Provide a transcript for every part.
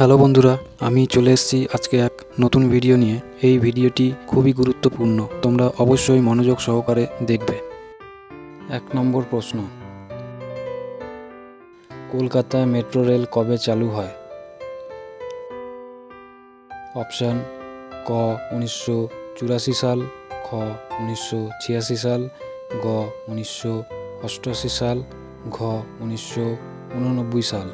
Hello বন্ধুরা, আমি চলে এসেছি আজকে এক নতুন ভিডিও নিয়ে। এই ভিডিওটি খুবই গুরুত্বপূর্ণ, তোমরা অবশ্যই মনোযোগ সহকারে দেখবে। এক নম্বর প্রশ্ন। কলকাতা মেট্রো রেল কবে চালু হয়? অপশান, ক উনিশশো চুরাশি সাল, খ উনিশশো ছিয়াশি সাল, গ উনিশশো অষ্টআশি সাল, ঘ উনিশশো উননব্বই সাল।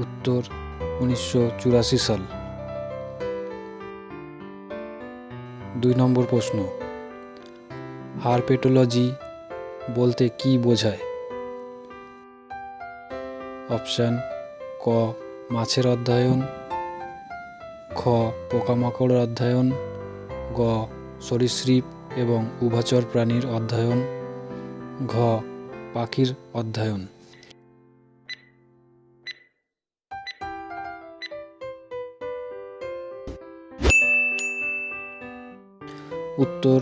উত্তর উনিশশো চুরাশি সাল। দুই নম্বর প্রশ্ন। হারপেটোলজি বলতে কি বোঝায়? অপশান, ক, মাছের অধ্যয়ন, খ, পোকামাকড়ের অধ্যয়ন, গ, সরীসৃপ এবং উভচর প্রাণীর অধ্যয়ন, ঘ, পাখির অধ্যয়ন। উত্তর,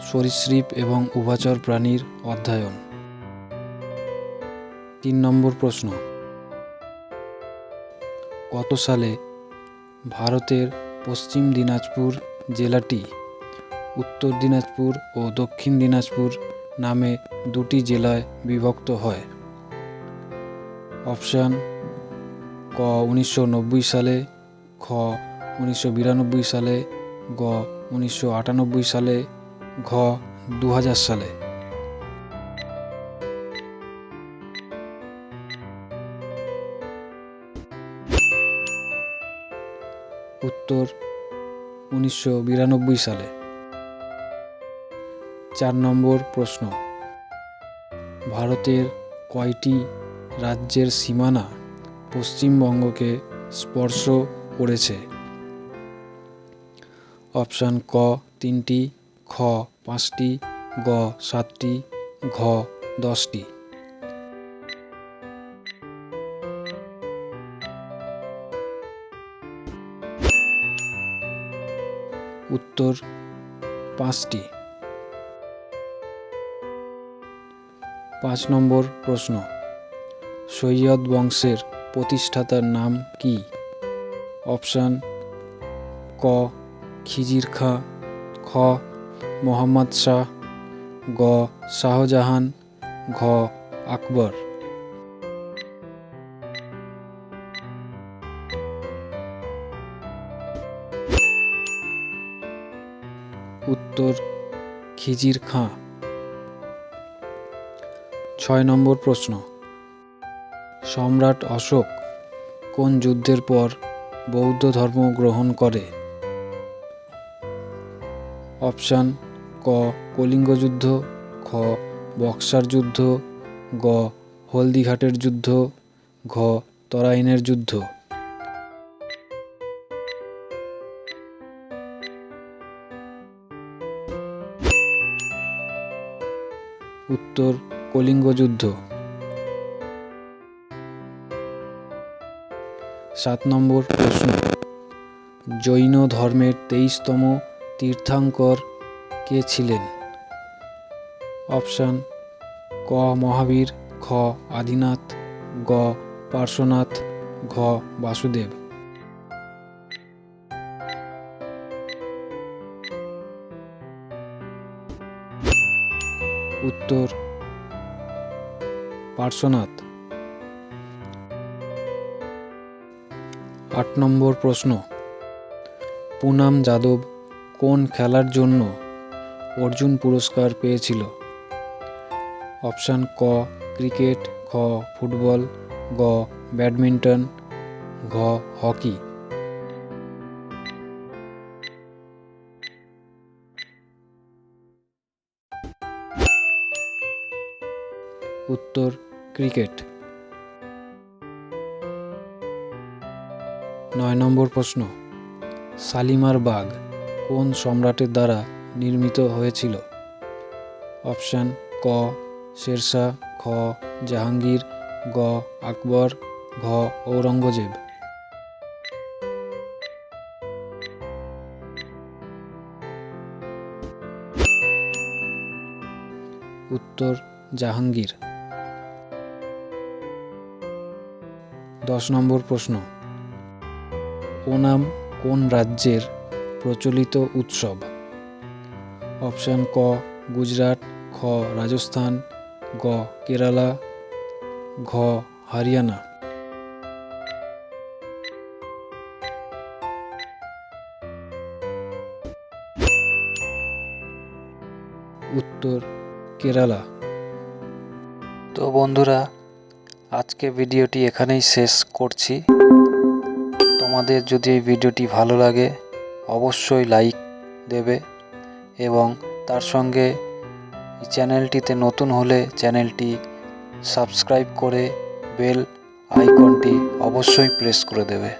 সরীসৃপ এবং উভচর প্রাণীর অধ্যয়ন। তিন নম্বর প্রশ্ন। কত সালে ভারতের পশ্চিম দিনাজপুর জেলাটি উত্তর দিনাজপুর ও দক্ষিণ দিনাজপুর নামে দুটি জেলায় বিভক্ত হয়? অপশান, ক উনিশশো নব্বই সালে, খ উনিশশো বিরানব্বই সালে, গ উনিশশো আটানব্বই সালে ঘ দু হাজার সালে। উত্তর উনিশশো বিরানব্বই সালে। চার নম্বর প্রশ্ন। ভারতের কয়টি রাজ্যের সীমানা পশ্চিমবঙ্গকে স্পর্শ করেছে? অপশান ক, তিনটি, খ, পাঁচটি, গ, সাতটি, ঘ, দশটি। উত্তর পাঁচটি। পাঁচ নম্বর প্রশ্ন। সৈয়দ বংশের প্রতিষ্ঠাতার নাম কি? অপশান ক খিজির খাঁ, খ, মোহাম্মদ শাহ, গ, শাহজাহান, ঘ, আকবর। উত্তর, খিজির খাঁ। ছয় নম্বর প্রশ্ন। সম্রাট অশোক কোন যুদ্ধের পর বৌদ্ধ ধর্ম গ্রহণ করে? অপশান ক, কলিঙ্গ যুদ্ধ, খ, বক্সার যুদ্ধ, গ, হলদিঘাটের যুদ্ধ, ঘ, তরাইনের যুদ্ধ। উত্তর, কলিঙ্গ যুদ্ধ। সাত নম্বর প্রশ্ন। জৈন ধর্মের তেইশতম তীর্থাঙ্কর কে ছিলেন? অপশান, ক মহাবীর, খ আদিনাথ, গ পার্শ্বনাথ, ঘ বাসুদেব। উত্তর, পার্শ্বনাথ। আট নম্বর প্রশ্ন, পুনাম যাদব কোন খেলার জন্য অর্জুন পুরস্কার পেয়েছিল? অপশান ক, ক্রিকেট খ ফুটবল, গ, ব্যাডমিন্টন, ঘ, হকি। উত্তর, ক্রিকেট। নয় নম্বর প্রশ্ন, শালিমার বাগ কোন সম্রাটের দ্বারা নির্মিত হয়েছিল? অপশান ক, শেরশাহ, খ, জাহাঙ্গীর, গ, আকবর, ঘ, ঔরঙ্গজেব। উত্তর, জাহাঙ্গীর। দশ নম্বর প্রশ্ন। ওনাম কোন রাজ্যের প্রচলিত উৎসব। অপশান ক, গুজরাট, খ, রাজস্থান, গ, কেরালা, ঘ, হরিয়ানা। উত্তর, কেরালা। তো বন্ধুরা, আজকে ভিডিওটি এখানেই শেষ করছি। তোমাদের যদি এই ভিডিওটি ভালো লাগে অবশ্যই লাইক দেবে এবং তার সঙ্গে চ্যানেলটিতে নতুন হলে চ্যানেলটি সাবস্ক্রাইব করে বেল আইকনটি অবশ্যই প্রেস করে দেবে।